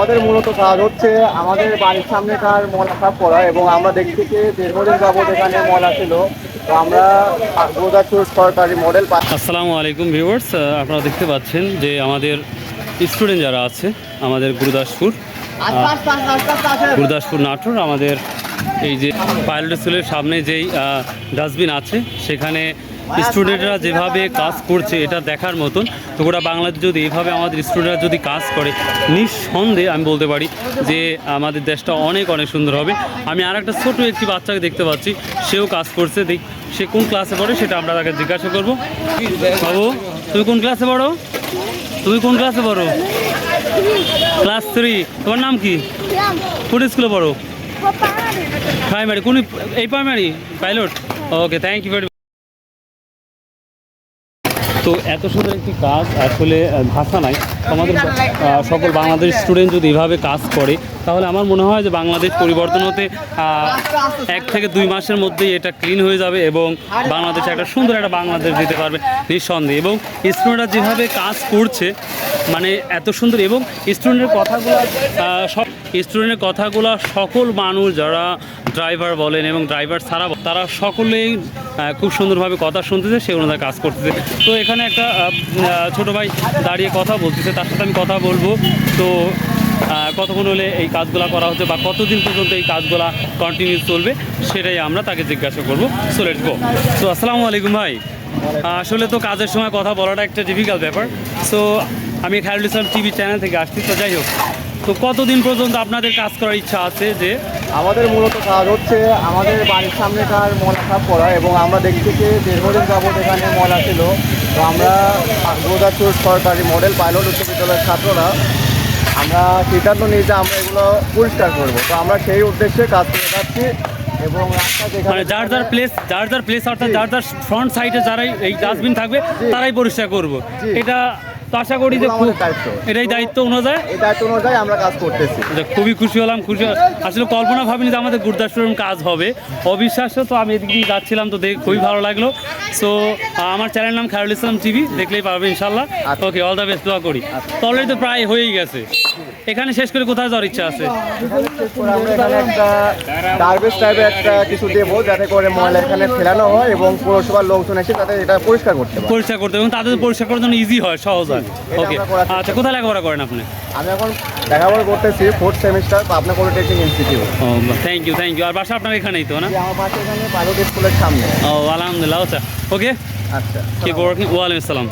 আমাদের মূলত কাজ হচ্ছে আমাদের বাড়ির সামনেকার ময়লা সাফ করা এবং আমরা দেখছি যে দীর্ঘদিন যাবত এখানে ময়লা ছিল। তো আমরা গোদাচুর সরকারি মডেল আসসালামু আলাইকুম ভিউয়ার্স আপনারা দেখতে পাচ্ছেন যে আমাদের স্টুডেন্ট যারা আছে, আমাদের গুরুদাসপুর গুরুদাসপুর নাটোর, আমাদের এই যে পাইলট স্কুলের সামনে যেই ডাস্টবিন আছে, সেখানে স্টুডেন্টরা যেভাবে কাজ করছে এটা দেখার মতন। তো গোটা বাংলাদেশ যদি এভাবে আমাদের স্টুডেন্টরা যদি কাজ করে নিঃসন্দেহে আমি বলতে পারি যে আমাদের দেশটা অনেক অনেক সুন্দর হবে। আমি আর একটা ছোটো একটি বাচ্চাকে দেখতে পাচ্ছি সেও কাজ করছে। দেখ সে কোন ক্লাসে পড়ে সেটা আমরা তাকে জিজ্ঞাসা করব। বাবু তুমি কোন ক্লাসে পড়ো? তুমি কোন ক্লাসে পড়ো? ক্লাস থ্রি তোমার নাম কি? কোন স্কুলে পড়ো? প্রাইমারি কোন এই primary pilot okay thank you very তো এত সুন্দর একটি কাজ আসলে ভাষা নাই। আমাদের সকল বাংলাদেশ স্টুডেন্ট যদি এভাবে কাজ করে, তাহলে আমার মনে হয় যে বাংলাদেশ পরিবর্তন হতে এক থেকে দুই মাসের মধ্যেই এটা ক্লিন হয়ে যাবে এবং বাংলাদেশে একটা সুন্দর একটা বাংলাদেশ দিতে পারবে নিঃসন্দেহে। এবং স্টুডেন্টরা যেভাবে কাজ করছে মানে এত সুন্দর এবং স্টুডেন্টের কথাগুলো সব স্টুডেন্টের কথাগুলো সকল মানুষ যারা ড্রাইভার বলেন এবং ড্রাইভার ছাড়া তারা সকলেই খুব সুন্দরভাবে কথা শুনতেছে, সে অনুযায়ী কাজ করতেছে। তো এখানে একটা ছোট ভাই দাঁড়িয়ে কথা বলতেছে, তার সাথে আমি কথা বলব। তো কতক্ষণ হলে এই কাজগুলো করা হচ্ছে বা কতদিন পর্যন্ত এই কাজগুলো কন্টিনিউ চলবে, সেটাই আমরা তাকে জিজ্ঞাসা করব। সো লেটস গো সো আসসালামু আলাইকুম ভাই। আসলে তো কাজের সময় কথা বলাটা একটা ডিফিকাল্ট ব্যাপার। সো আমি খায়রুল ইসলাম টিভি চ্যানেল থেকে আসছি, তো যাই হোক। তো কতদিন পর্যন্ত আপনাদের কাজ করার ইচ্ছা আছে যে আমাদের মূলত কাজ হচ্ছে আমাদের বাড়ির সামনেকার ময়লা সাফ করা এবং আমরা দেখছি যে দীর্ঘদিন যাবত এখানে ময়লা ছিল তো আমরা গোদাচুর সরকারি মডেল পাইলট উচ্চ বিদ্যালয়ের ছাত্ররা আমরা সিদ্ধান্ত নিই যে আমরা এগুলো পরিষ্কার করব। তো আমরা সেই উদ্দেশ্যে কাজ করে যাচ্ছি এবং মানে যার যার প্লেস যার যার প্লেস অর্থাৎ যার যার ফ্রন্ট সাইডে যারাই এই ডাস্টবিন থাকবে তারাই পরিষ্কার করব। এটা তো আশা করি যে। এটাই দায়িত্ব অনুযায়ী। এই দায়িত্ব অনুযায়ী আমরা কাজ করতেছি। খুবই খুশি হলাম খুশি। আসলে কল্পনা ভাবিনি যে আমাদের গুরুদাসপুরের কাজ হবে। অবিশ্বাস্য তো আমি এদিক দিয়ে যাচ্ছিলাম তো দেখে খুবই ভালো লাগল। সো আমার চ্যানেল নাম খায়রুল ইসলাম টিভি দেখলেই পাবে ইনশাল্লাহ। ওকে অল দ্য বেস্ট দোয়া করি। তো অলরেডি তো প্রায় হয়েই গেছে। এখানে শেষ করে কোথায় যাওয়ার ইচ্ছা আছে? এখানে শেষ করে আমরা এখানে একটা গার্বেজ টাইপের একটা কিছু দেবো যাতে করে ময়লা এখানে ফেলানো হয় এবং পৌরসভার লোকজন এসে যাতে এটা পরিষ্কার করতে পারে। পরিষ্কার করতে এবং তাদের পরিষ্কার করার জন্য ইজি হয় সহজ হয়। ওকে আচ্ছা কোথায় লেখাপড়া করেন আপনি? আমি এখন লেখাপড়া করতেছি fourth semester Pabna polytechnic institute thank you thank you আর বাসা আপনার এখানেই তো না? আমার পাশে এখানে পাইলট স্কুলের সামনে। ও আলহামদুলিল্লাহ আচ্ছা। ওকে আচ্ছা কি ওয়ালাইকুম আসসালাম।